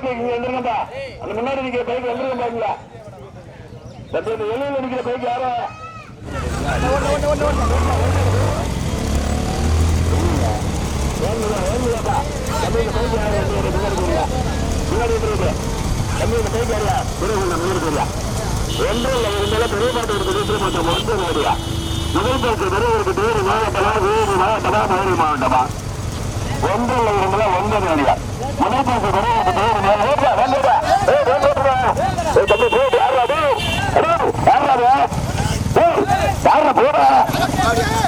Bike வந்துருங்கப்பா அந்த முன்னாடி நிக்கிற பைக் வந்துருங்க பாருங்க. தம்பி இந்த நிக்கிற பைக் யாரோ? முதல் பரிசு பேரு மாவட்டமா வேறு மாவட்டமா மதுரை மாவட்டமா? ஒன்றும் இல்லை இருந்தாலும் ஒன்பது ஓடியா முதல் பரிசு பெரியவருக்கு பேரு மேல ஓடுறா போடுறா ஏய் வேண்டுடா ஏய் யாரா டே ஏய் யாரா போடா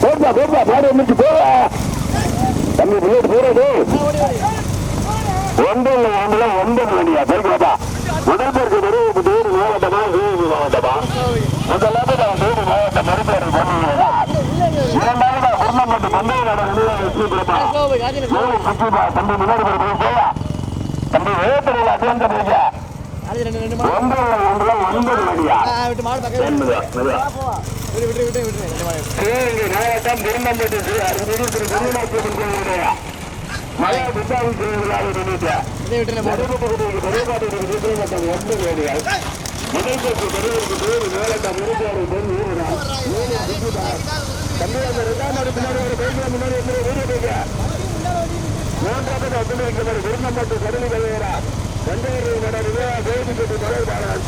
போடா போடா பாடு வந்துட்டு போடா தம்பி பிள்ளைட்டு போறது ஒன்று இல்லை ஒன்றுல ஒன்பது மணியா பேருக்குறப்பா முதல் பேருக்கு பெரியவருக்கு பேரு மாவட்டமா வேறு மாவட்டமா முதலாவது நான் வேறு மாவட்டம் மறுபேர் பண்ணுகிறேன் இரண்டாவது குருமம்பட்டு பந்தய நடந்து வெற்றி பெறப்பா மூணு சுற்றுப்பா தம்பி முன்னாடி தம்பி ரெண்டு மாடு. ஒன்று இல்லை ஒன்றுல ஒன்பது மணியா? என்பது சிவகங்கை மாவட்டம் திருநம்பட்டு திரு அருள்மிகு திரு குருநாச்சியம்மன் கோயிலுடைய மலையா புத்தாவி திருவிழாவை நினைத்த மதுரை பகுதியில் பெரியபாட்டிற்கு சுற்றுமட்டம் ஒன்று வேடிகள் முதல் பரிசு பெரியவருக்கு பேரு மேலட்டம் இருபத்தி பெண் வீரர்கள் ரெண்டாம் மாடு பின்னாடி ஒரு பைக்ல முன்னாடி வந்து வீடியோ பைக்க மூன்றாவது அத்தனை வைக்கிறார் திருநம்பட்டு கருவி கலையரா தஞ்சாவூர் நடருவே கோயிலுக்கு தலைவர்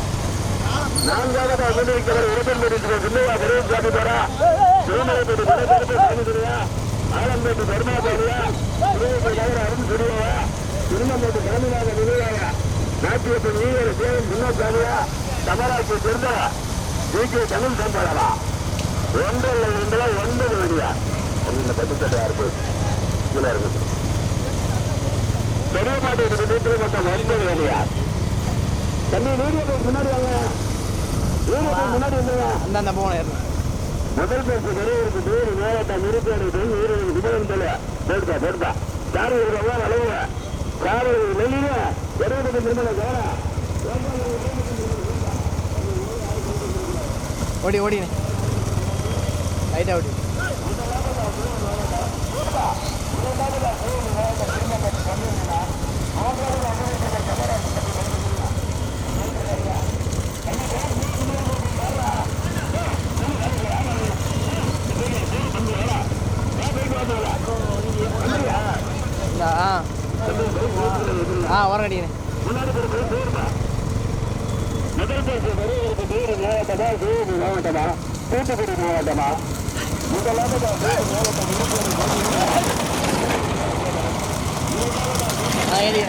நான்காவது அத்தனை வைக்கிறார் உடம்பு சின்னையா பெரிய சாமி தரா திருமலைப்பட்டு தலைப்பட்டு சாமி தருவா ஆலம்பேட்டு தர்மாச்சாரியா திருவள்ளூர் நகர அருண் சுருவா சாமிநாத சேவன் தமராட்சி திருந்தா ஜி கே தமிழ் சம்பளமா ஒன்றில் ஒன்றுல ஒன்பது வழியா. இந்த பத்து யாரு போய்? கீழே இருக்கு பெரிய பாட்டு வீட்டில் மொத்தம் ஒன்பது வழியா. தம்பி வீடியோ போய் முன்னாடி வாங்க. வீடியோ முன்னாடி வந்துருங்க அந்த அந்த போன முதல் பேசு பெரியவருக்கு பேரு மாவட்டம் இருப்பேன் வீரருக்கு விபரம் தலை போடுதா போடுதா சாரு இருக்கிறவங்க அளவுங்க சாரு நெல்லிங்க. நிமிடம் சாரா ஓடி ஓடினே ஓடி இந்த ஆ. ஆ ஓரம் கட்டிக்கிறேன். முதல் பேசு பெரியவருக்கு பேரு மாவட்டமா சிவகங்கை மாவட்டமா தூத்துக்குடி மாவட்டமா? ఐడియా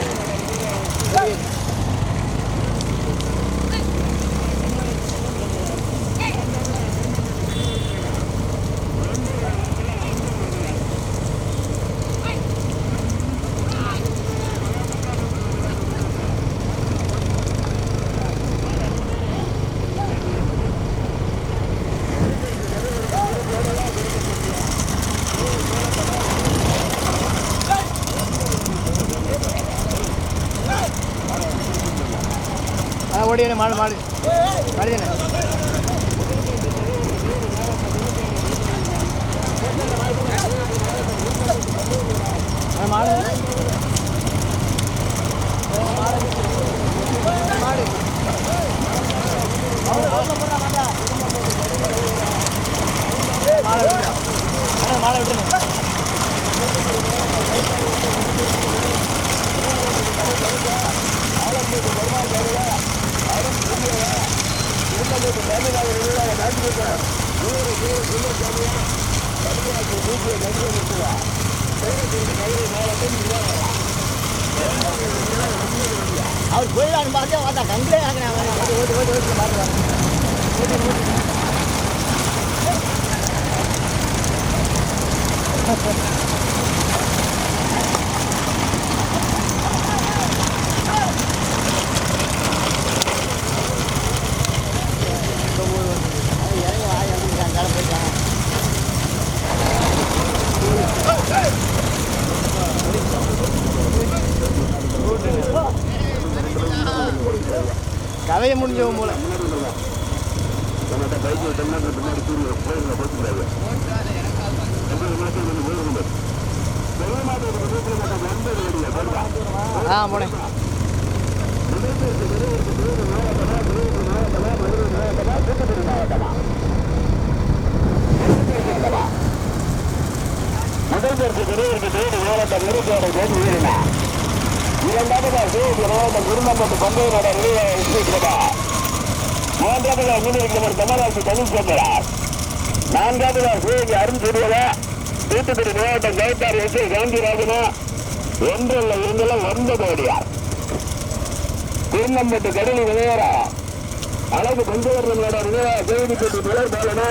ஓடி மாடு மாடு. மாடு தானே ஆ, மாடு மாடு மாடு விட்டுருங்க. மாடு விட்டுருங்க அவர் போயிடலான்னு பார்த்தா பார்த்தா கண்டே ஆகினாங்க ஓடி ஓடி ஓடி ஓடி பாருங்க இறங்கி வாய் அப்படிங்கிறாங்க கடை போயிட்டாங்க கதையை முடிஞ்சவங்க போல நம்மகிட்ட பைக் விட்டோம்னா அப்புறம் பின்னாடி தூரி கோயிலில் போட்டுக்கிறாரு பெரிய மாட்டு வீட்டில் மட்டும் ஒன்பது வழியா போடுறா ஆ போனேன் முதல் பரிசு பெறுவதற்கு தேடி மாவட்டம் நிறுத்தோட போது வீரனா இரண்டாவதாக சிவகங்கை குருமம்பட்டு பந்தய நட நிலையிறதா மூன்றாவதாக முன்னிருக்கிறவர் தமிழரசு தமிழ்ச்சந்திரார் நான்காவதாக சிவகங்கை அருண் சூரியவா தூத்துக்குடி மாவட்டம் கவுத்தார் எஸ் ஏ காந்திராஜனா ஒன்றல்ல இருந்தெல்லாம் ஒன்பது அடியார் குருமம்பட்டு கடலி விளையாடா அழகு பஞ்சவர்ணனோட விளையாட தேவிப்பட்டி மலர் பாலனா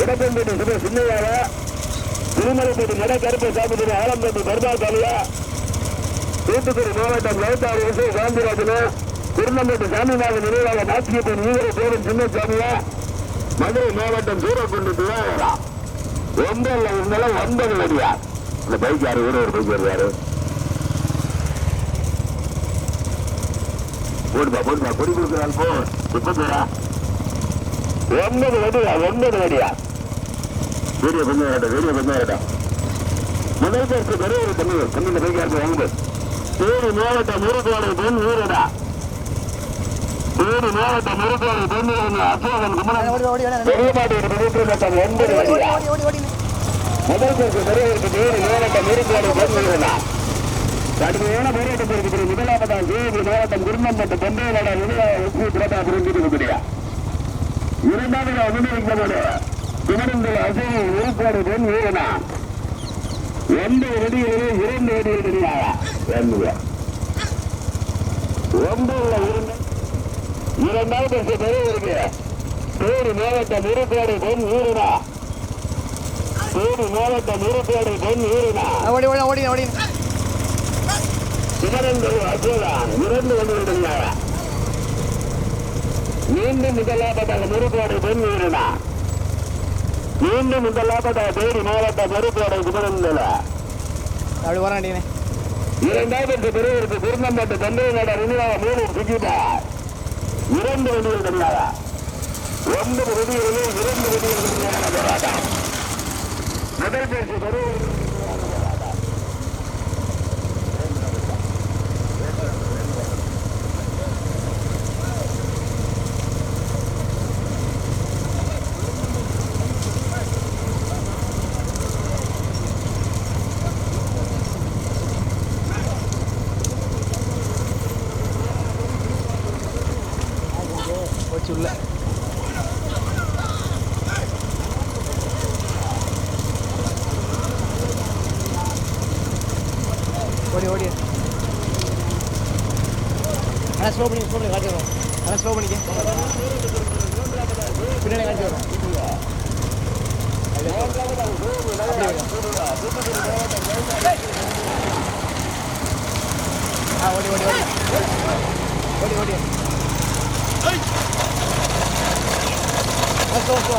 இடப்பம்பட்டி சுப சின்னையாவா திருமலைப்பட்டி நட கருப்பை சாப்பிட்டு ஆலம்பட்டி பர்மா காலியா தூத்துக்குடி மாவட்டம் லோத்தார் எஸ்ஐ காந்திராஜனா திருநங்கட்டு சாமிநாத நினைவாக நாட்டியத்தின் ஈவரை பேரும் சின்னசாமியா. மதுரை மாவட்டம் சூரக்குண்டு துவாரா ஒன்றல்ல இருந்தாலும் ஒன்பது வடியா அந்த பைக் யாரு? ஒரு ஒரு பைக் வருவாரு போடுப்பா போடுப்பா. கொடி கொடுக்குறாள் போ. முப்பத்தோரா ஒன்பது வடியா ஒன்பது வடியா வீடியோ கொஞ்சம் கேட்டோம் வீடியோ கொஞ்சம் கேட்டோம் முதல் பேருக்கு பெரிய தமிழ் தமிழ் பைக் யாருக்கு வாங்குது? தேனி மாவட்டம் முருகோடை பெண் வீரடா தேனி மாவட்டம் முருகோடை பெண் அசோகன் குமரன். ஓடி ஓடி ஓடி பெரிய மாட்டோட பெரிய மட்டம் ஒன்பது ஓடி முதல் பரிசு பெறுவதற்கு தேனி மாவட்டம் முருகோடை பெண் வீரனா கடுமையான போராட்டத்திற்கு முதலாவதாக தேனி மாவட்டம் குருமம்பட்டு பொந்தையனோட உச்சி பிரதா புரிஞ்சிருக்கிறா இரண்டாவது அனுமதிக்கப்படு குமரந்தல் அசோகன் முருகோடை பெண் வீரனா எந்த வெடிகளிலே இரண்டு ரெண்டு ஒன்பதுல இருந்து இரண்டாவது பரிசு பெறுவதற்கு தேனி மாவட்டம் முருகோடை பெண் வீரனா தேனி மாவட்டம் முருகோடை பெண் வீரனா ஓடி ஓடி ஓடி ஓடி. சிவரந்தர் அசோதான் இரண்டு வண்டிகளுடைய மீண்டும் முதலாவதாக முருகோடை பெண் வீரனா மீண்டும் முதலாவதாக தேனி மாவட்டம் முருகோடை குமரந்தல அப்படி வர வேண்டியனே இரண்டாவது பெறுவதற்கு திருநம்பட்டு தந்தை நட நினைவாக மூணு சுஜிதா இரண்டு வெளியில் தனியாக ஒன்பது வண்டிகளிலே இரண்டு வெளியில் தனியாக போராட்டம் முதல் பேசி பெறுவதற்கு போச்சு உள்ள ஓடி ஓடி அதான் ஸ்லோ பண்ணி ஸ்லோ பண்ணி காட்டி வரும் அண்ணா ஸ்லோ பண்ணிக்க. பின்னாடி காட்டி வரும் ஆ ஓடி ஓடி ஓடி ஓடி ஓடி Let's go, go,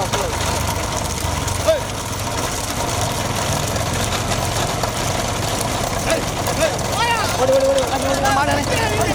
ஓடி ஓடி ஓடி அது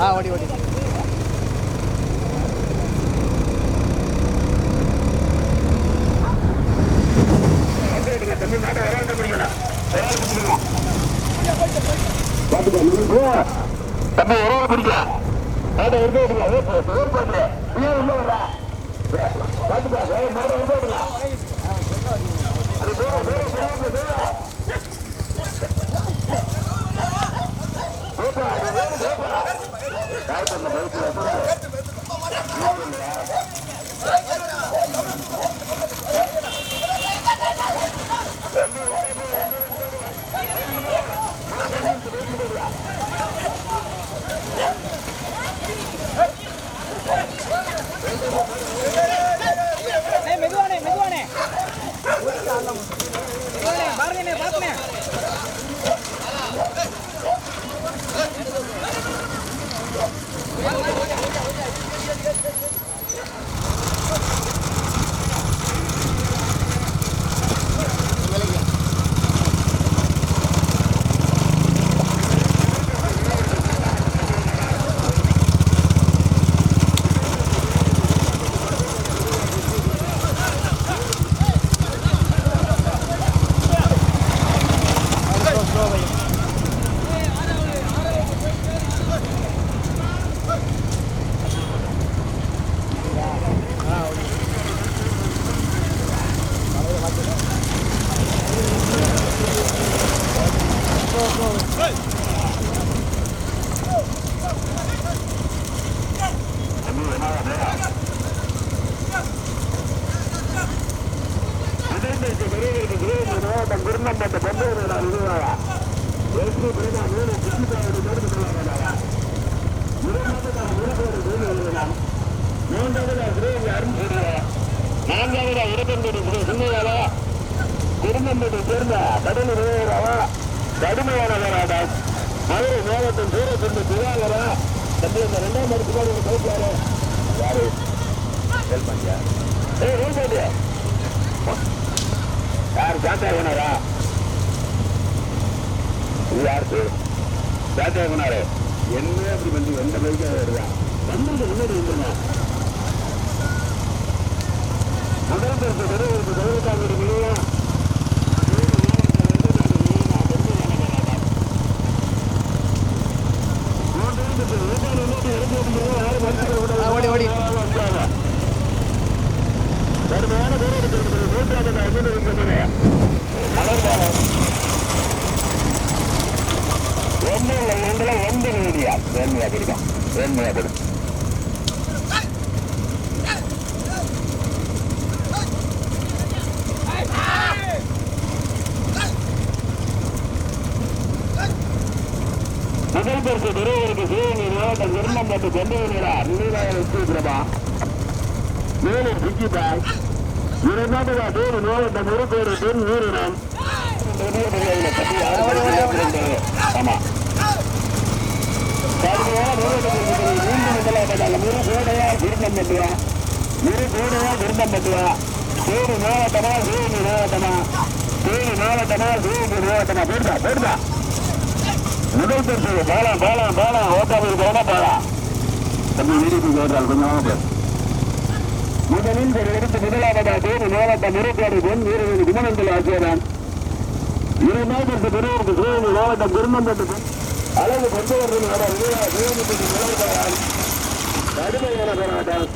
ஆ ஓடி ஓடி. தம்பி ஒரே பிடிக்க. மாட்டை எடுத்து விடுங்க ஏற்பாடு ஏன் உள்ள வர்ற? பாத்துக்கா அது காய் பண்ண பைக்குல மாவட்டம் குருநம்பட்ட பந்தூர் நிர்வாகா எஸ்பி பிரதா மூணு சுற்றுலாவோடு நடந்து கொள்ளாங்க மூன்றாவதா சிவகங்கை அருண் நான்காவதா இருபத்தொன்பது சின்னையாலா திருநெல்வேலி சேர்ந்த கடலூர் வீரராவா கடுமையான போராட்டம். மதுரை மாவட்டம் சூரச்சந்தி திவாகரா? தம்பி இந்த ரெண்டாம் இடத்துக்கு ஒரு கவுப்பாரு யாரு? ஹெல்ப் பண்ணியா? ஏய் ஹெல்ப் பண்ணியா யார் சாத்தாகுனாரா இது யாருக்கு? சாத்தாகுனாரு என்ன அப்படி பண்ணி எந்த பைக்காக வருதா வந்தது முன்னாடி வந்துருமா முதல் பரிசு பெறுவதற்கு பதினெட்டாம் ஒரு மில்லியன் ஓடி ஓடி கடுமையான பேர் இருக்கிறது நூற்றாண்டு அனுமதிக்கிறேன் ஒன்று இல்லை ஒன்றுல ஒன்று மீடியா வேண்மையா பிடிக்கும் வேண்மையா பிடிக்கும் முதல் பரிசு பெறுவதற்கு சிவகங்கை மாவட்டம் திருநம்பட்டு கொண்டு வருகிறார் மேலும் இரண்டாவதா தேனி மாவட்டம் முருகோடு தென் வீரனம் ஆமா முதல் பரிசு பாலா பாலா பாலா ஓட்டாமல் போனா பாலா. தம்பி வீட்டுக்கு கொஞ்சம் பேர் முதலில் ஒரு முதலாவதாக முதலாவதா தேனி மாவட்டம் முருகோடு தென் வீரர்கள் குமணந்தல் ஆசியரான் இரண்டாவது பெரியவருக்கு சிவகங்கை மாவட்டம் திருநம்பட்டு அளவு கொண்டு வருவது வர சிவகங்கை கடுமையான போராட்டம்.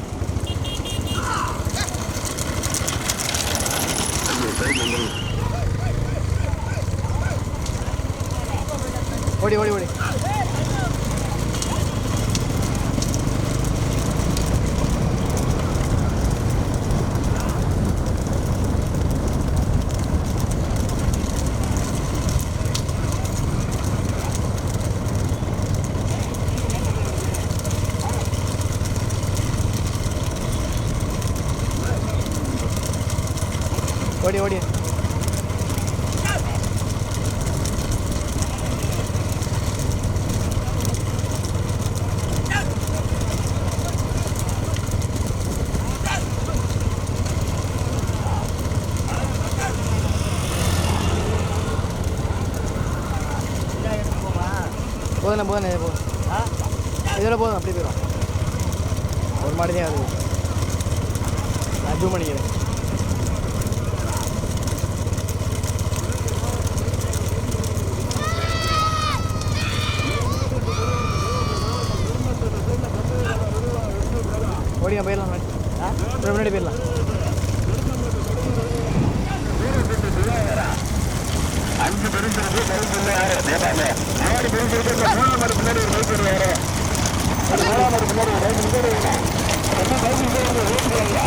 ஓடி ஓடி ஓடி ஓடி போதுண்ணே போதும் நிறைய போதும். இதில் போதும் அப்படி போயிடும். ஒரு மாடி தான் அது நான் ஜூம் பண்ணிக்கிறேன். ஓடியா போயிடலாம் முன்னாடி போயிடலாம். அஞ்சு பெருசிருக்கு பரிசு இல்லை நேபாள ஆறு பெருசிருக்கு மூணாம் மாடு பின்னாடி ஒரு பைக் வருவாரு அந்த மூணாம் மாடு பின்னாடி ஒரு பைக் முன்னாடி ரெண்டு பைக் முன்னாடி ஒரு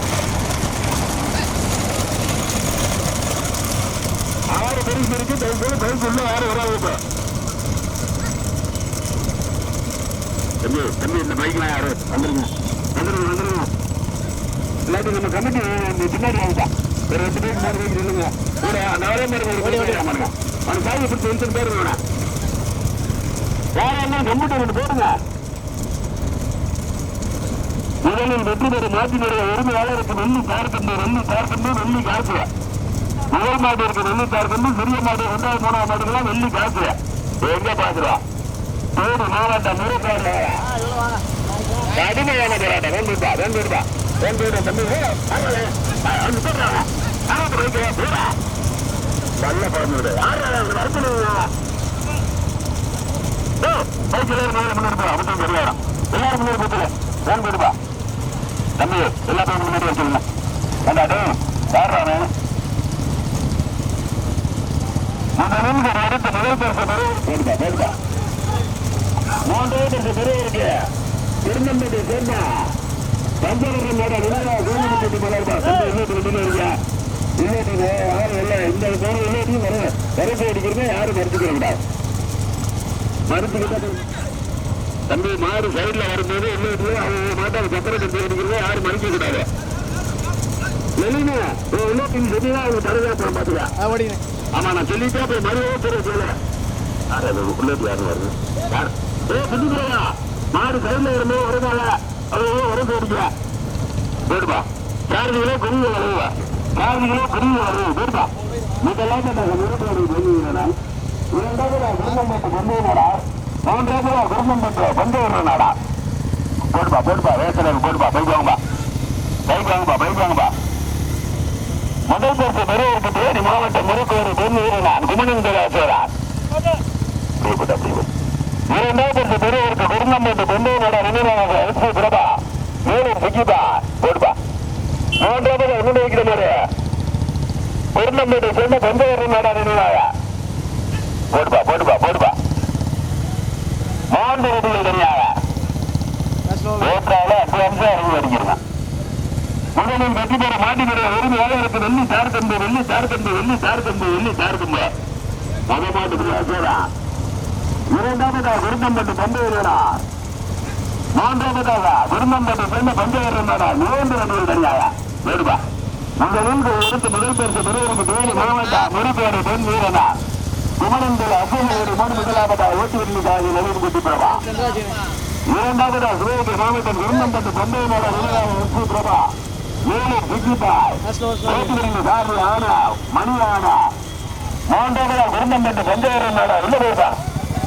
ஆறு பெருசு இருக்கு. பைக் பைக் உள்ள யாரும் வராது இப்ப தம்பி தம்பி இந்த பைக்லாம் யாரு வந்துருங்க வந்துருங்க வந்துருங்க இல்லாட்டி நம்ம கமிட்டி பின்னாடி வாங்கிட்டா ஒரு ரெண்டு பேருக்கு மூணு பேர் சொல்லுங்க கூட நாலே பேர் ஒரு ஓடி ஓடி ஆமாங்க அவன் சாவி பிடிச்சி வந்து பேர் வேணும் வேற என்ன கம்ப்யூட்டர் ரெண்டு போடுங்க. முதலில் வெற்றி பெறும் மாற்றி உரிமையாளருக்கு நெல்லி கார்கண்டு நெல்லி கார்கண்டு நெல்லி முதல் மாடு இருக்கு நெல்லி சிறிய மாடு ரெண்டாவது மூணாவது மாடுகள்லாம் நெல்லி காய்ச்சுவ எங்க பாக்குறோம் தேனி மாவட்டம் முருகாடு கடுமையான போராட்டம். வேண்டுதா வேண்டுதா வேண்டுதா தம்பி. நல்ல குழந்தை எல்லாரும் முன்னாடி போத்துல வேண்டுதா தம்பி எல்லா பேரும் முன்னாடி வச்சுருங்க வேண்டாடே யாரா முதலில் அடுத்த முதல் பரிசு பெறும் போடுப்பா போடுப்பா மூன்றாவது பரிசு பெறும் இருக்கு. திருநெல்வேலி சேர்ந்தா. பஞ்சவரம் மேட விழா கோவிலுக்கு மலர்பா சந்தை இன்னொரு இருக்கா. இல்லைட்டு யாரும் இல்லை. இந்த போன வர அடிக்கிறதே யாரும் மறுத்துக்கிட்ட தம்பி மாடு சைட்ல வரும்போது இல்லைட்டு அவங்க மாட்டாங்க சத்திர கட்டி அடிக்கிறதே யாரும் மறுக்க கூடாது. வெளியில உள்ளத்தின் செடிதான் அவங்க பாத்துக்கா. ஓடிங்க ஆமா நான் சொல்லிட்டே போய் மறுபடியும் சொல்ல சொல்ல யார் அது? உள்ளது யாரும் வருது? யார்? ஏ பிடிக்கிறா மாடு கையில இருந்து வருதால அது வரும் போடுங்க போடுப்பா சாரதிகளே குருவி வருவா சாரதிகளே குருவி வருவா போடுப்பா இதெல்லாம் நான் இரண்டாவது குடும்பம் பட்டு கொண்டு வரா மூன்றாவது குடும்பம் பட்டு கொண்டு வர நாடா போடுப்பா போடுப்பா வேசனர் போடுப்பா பைக் வாங்கப்பா. பைக் வாங்கப்பா பைக் வாங்கப்பா. முதல் பரிசு பெறுவதற்கு தேனி மாவட்டம் முறுக்கோடு பொன் வீரனான் குமணந்தராசரான் இரண்டாவது பரிசு பெறுவதற்கு குருநம்பட்டு கொண்டோனோட நினைவாக எஸ்பி பிரபா மேலும் போடுப்பா மூன்றாவது வைக்கிற மாதிரி சேர்ந்த நினைவாக. போடுப்பா போடுப்பா போடுப்பா. மூன்று ரூபாய் தனியாக ஏற்றால அஞ்சு அம்சம் அறிவு அடிக்கிறான் முதலில் வெற்றி பெற மாட்டி பெற ஒரு வேலைக்கு வெள்ளி சார்கம்பு வெள்ளி சார்கம்பு வெள்ளி சார்கம்பு வெள்ளி சார்கம்பு முத மாட்டு அசோரா இரண்டாவதா விருந்தம்பட்டு பந்தவரா மூன்றாவதாக விருந்தம்பட்டு பெண்ண பஞ்சவரா நூறு ரன்கள் தனியாக வேறுபா முதலில் எடுத்து முதல் பரிசு பெறுவதற்கு தேனி மாவட்ட முறுப்பேடு பெண் வீரனா? குமரந்தல் அசோகோடு மூணு முதலாவதாக ஓட்டு வெள்ளிக்காக நெருங்கி குட்டி பிரபா சென்றாச்சுங்க இரண்டாவது சிவகங்கை மாவட்டம் விருந்தம்பட்டு பந்தயமோட விருதாக உப்பு பிரபா ஏழு சிக்கிபாய் ஸ்லோ ஸ்லோ ஆனா மணி ஆனா மூன்றாவது விருந்தம்பட்டு பந்தயமோட உள்ள போயிருப்பா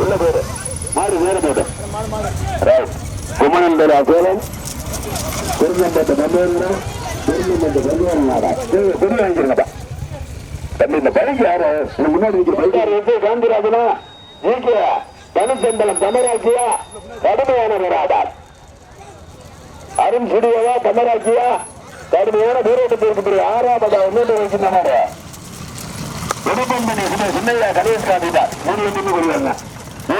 உள்ள போயிரு மாறு வேற போயிடு மாடு மாடு ரைட் குமரந்தல் அசோகம் விருந்தம்பட்டு பந்தயமோட விருந்தம்பட்டு பந்தயமோட சொல்லி வாங்கிக்கிறீங்கப்பா தம்பி இந்த பைக் யாரு? முன்னாடி பைக்கார் வந்து காந்திராஜனா? ஜிகே தனுசம்பலம் தமராட்சியா போராடார் அருண் சுடியவா? தமராட்சியா கடுமையான ஆறாவதா சின்னையா கணேஷ் காந்திதான் மூணு நின்று கொள்வாங்க